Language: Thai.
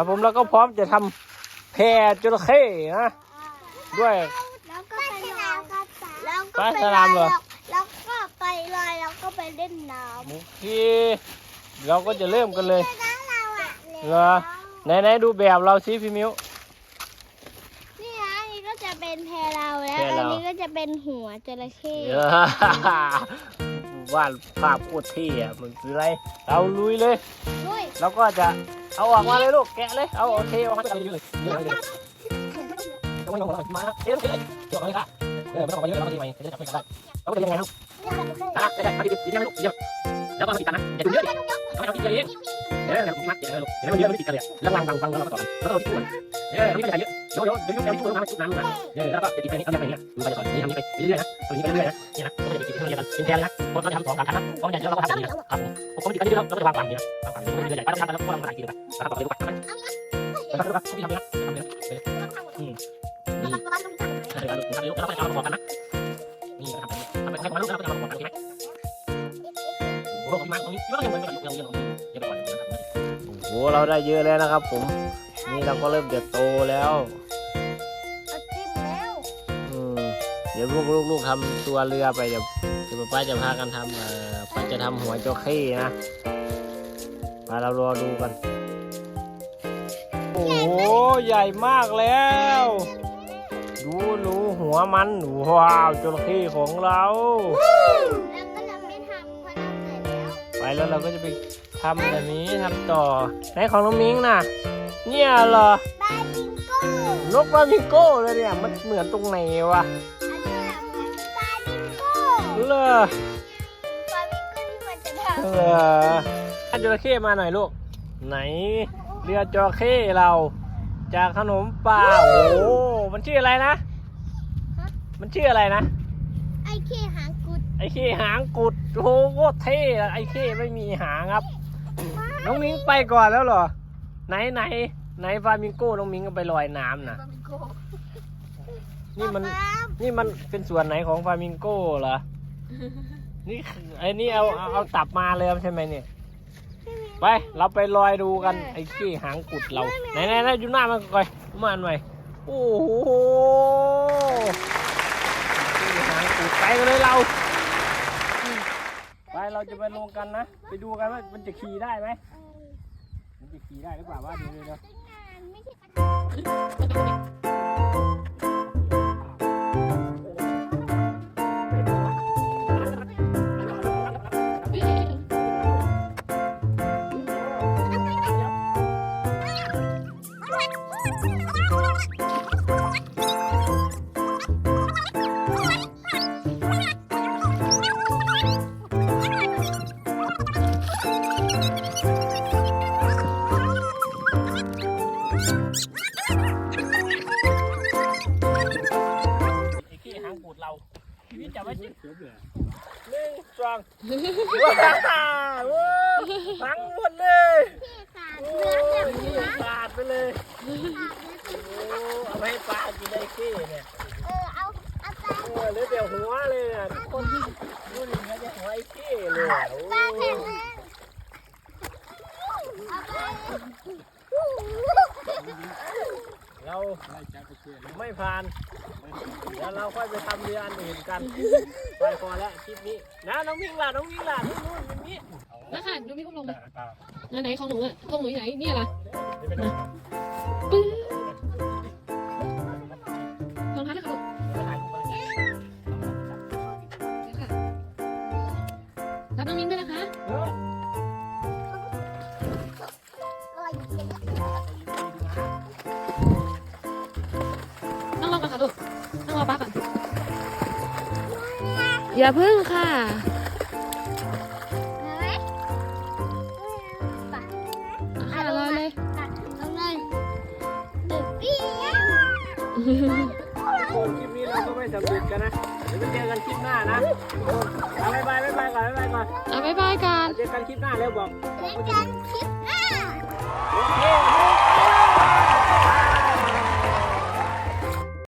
ครับผมแล้วก็พร้อมจะทำแพจระเข้นะด้วย แล้วก็ไปลอยแล้วไปก็ไปสลลาอมยเหรอแล้วก็ไปลอยแล้วก็ไปเล่นน้โอเคเราก็จะเริ่มกันเลยำน้ำเราอะเหรอไหนไหนๆดูแบบเราสิพี่มิ้วนี่นะอันนี้ก็จะเป็นแพเราแล้วแพอันเรานี้ก็จะเป็นหัวจระเข้ เออ วาดภาพโคตรเท่อะมันคืออะไร เราลุยเลยด้วยเราก็จะเอาออกมาเลยลูก แกะเลย เอาโอเคออกมาเลยเยอะเลยเยอะเลยเอาไม่ต้องเอามาเทเลยเดี๋ยวเอาเลยค่ะเออไม่ต้องเอาไปเยอะเราก็ดีไหมจะจับไม่ได้เราจะยังไงลูกอะได้ได้มาดิดิดิไม่ลูกเดี๋ยวแล้วก็มาติดกันนะอย่าถึงเยอะดิเอาไม่เอาติดเยอะดิ เอออย่ามัดเยอะลูกเดี๋ยวมันเยอะไม่ติดกันเลยแล้ววางวางวางแล้วเราต่อกันแล้วเราติดตัวเออนี่ก็จะเยอะโยโย่เดี๋ยวยุ่งเดี๋ยวยุ่งน้ำชุบน้ำนะเออแล้วก็ติดไปนี่เอาอย่างนี้ดูไปสอนนี่ทำนี้ไปเรื่อยๆนะตรงนี้ไปเรื่อยๆนะนี่นะก็จะติดที่เรียนกันเป็นแทนนะคนก็จะทำสองสามครั้งนะเพราะมันจะเราก็ทำแบบนี้ครับผมผมติดกันที่เราเราก็จะวางวางอย่างนี้นะวางวางอย่างนี้เรื่อยๆไปแล้วทำแล้วก็ทำมาอีกทีนึงนะครับต่อไปดูกันนะครับดูครับที่ทำนะทำนะอืมนี่เออทำเลยแล้วก็เอามาบอกกันนะนี่ทำแบบนี้ทำแบบให้ความรู้แล้วก็เอามาบอกกันใช่ไหมโอ้โหมันตรงนี้ก็ยังเหมือนกันยังยังยังเดี๋ยวไปก่อนนะครับโอ้โห เราได้เยอะแล้วนะครับ ผม นี่เราก็เริ่มจะโตแล้วเอาจิ้มแล้วอืมเดี๋ยวลูกลูกลูกทำตัวเรือไปเดี๋ยวเดี๋ยวป้าจะพากันทำเอ่อป้าจะทำหัวจระเข้นะมาเรารอดูกัน โอ้โหใหญ่มากแล้ว ดูดูหัวมันว้าวจระเข้ของเรา แล้วก็ แล้วไปแล้วเราก็จะไปทำแบบนี้ทำต่อไหนของน้องมิงน่ะ เนี่ยเหรอบาบิงโก้นกฟลามิงโก้เลยเนี่ยมันเหมือนตรงไหนวะอันนี้แหละเหมือนบาบิงโก้เลอบาบิงโก้ที่มันจะทเลออันจระเข้มาหน่อยลูก ไหนเรือจระเข้เรา จากขนมป่าโอ้โหมันชื่ออะไรนะ มันชื่ออะไรนะำไอ้ขี้หางกุด ไอ้เข้หางกุดโอ้โหโคตรเท่อะไอ้เข้ไม่มีหางครับ น้องมิงไปก่อนแล้วเหรอ ไหนไหนไหนฟลามิงโก้น้องมิงก็ไปลอยน้ำนะ นี่มันป๊านี่มันเป็นส่วนไหนของฟลามิงโก้เหรอ นี่คือไอ้นี่เอาเอาเอาตับมาเลยใช่ไหมเนี่ย ไปเราไปลอยดูกันไอ้ขี้หางกุดเรา ไหนไหนไหนอยู่หน้ามันก่อนมาอันใหม่โอ้โหขี้หางกุดไปกันเลยเราไป เราจะไปลงกันนะ ไปดูกันว่ามันจะขี่ได้ไหมมันจะขี่ได้หรือเปล่าว่าดูเลยเนาะ ไม่ใช่ไอ้ขี้หางกุดเราพี่จับไว้สิหนึ่งสองว้าวพังหมดเลยขี้ขาดโอ้เนื้อเต็มยหัวขาดไปเลยโอ้เอาไปให้ปลากินได้ขี้เนี่ยเออเอาเอาไปโอ้เหลือแต่หัวเลยอะทุกคนดูดิเหลือแต่หัวไอ้ขี้เลยอะโอ้ปลาแข็งแรงเอา ไปเราไม่ผ่าน เดี๋ยวเราค่อยไปทำเรืออันอื่นกัน ไปพอแล้วคลิปนี้ นะน้องวิ่งล่ะน้องวิ่งล่ะนู่นนู่นอย่างนี้นะคะดูมีอุ้มลงเลยไหนๆของหนูอะของหนูอยู่ไหนเนี่ยล่ะปึ๊บรองเท้านะคะลูกเดี๋ยวค่ะรับน้องมิ้นด้วยนะคะ อย่าพึ่งค่ะ ค่ะรอเลยคนคลิปนี้เราก็ไม่สำเร็จกันนะ เดี๋ยวไปเจอกันคลิปหน้านะเอาบายบายบายบายก่อนบายบายก่อนเอาบ๊ายบายกัน เจอกันคลิปหน้าแล้วบอกในการคลิปหน้า โอเค